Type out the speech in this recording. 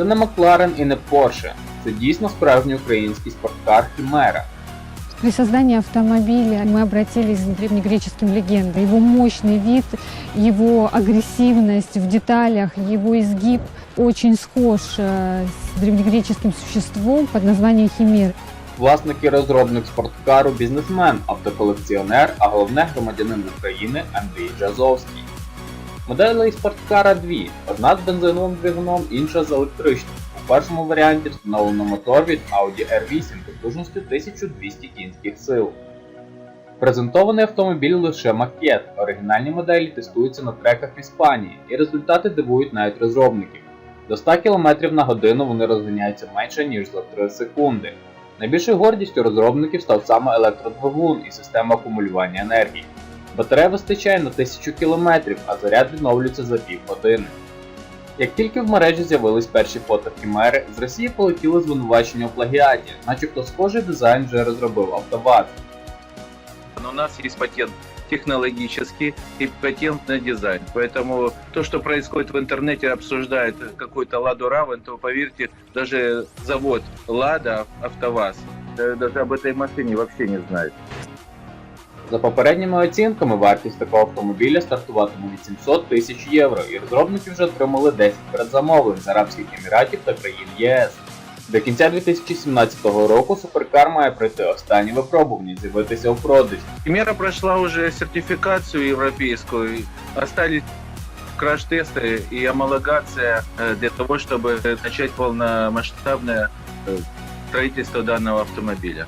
Це не Макларен і не Порше. Це дійсно справжній український спорткар Хімера. При создании автомобиля мы обратились к древнегреческим легендам. Его мощный вид, его агрессивность в деталях, его изгиб очень схож э, с древнегреческим существом под названием Химер. Власник і розробник спорткару, бізнесмен, автоколекціонер, а головне громадянин України Андрій Джазовський. Моделей спорткара дві: одна з бензиновим двигуном, інша з електричним. У першому варіанті встановлено мотор від Audi R8 потужністю 1200 кінських сил. Презентований автомобіль лише макет. Оригінальні моделі тестуються на треках в Іспанії, і результати дивують навіть розробників. До 100 км на годину вони розганяються менше ніж за 3 секунди. Найбільшою гордістю розробників став саме електродвигун і система акумулювання енергії. Батарея вистачає на 1000 км, а заряд відновлюється за півгодини. Як тільки в мережі з'явились перші фото Хімери, з Росії полетіли звинувачення у плагіаті, начебто схожий дизайн вже розробив АвтоВАЗ. Но у нас есть патент технологический и патент на дизайн. Поэтому то, что происходит в интернете, обсуждает какой-то Ладу Равен, то поверьте, даже завод Лада, АвтоВАЗ, э, даже об этой машине вообще не знает. За попередніми оцінками, вартість такого автомобіля стартуватиме від 700 тисяч євро, і розробники вже отримали 10 передзамовлень з Арабських Еміратів та країн ЄС. До кінця 2017 року суперкар має пройти останні випробування і з'явитися у продажі. Мера прошла уже сертификацию европейскую, остались краш-тесты и homологация э, для того, чтобы начать полномасштабное э, строительство данного автомобиля.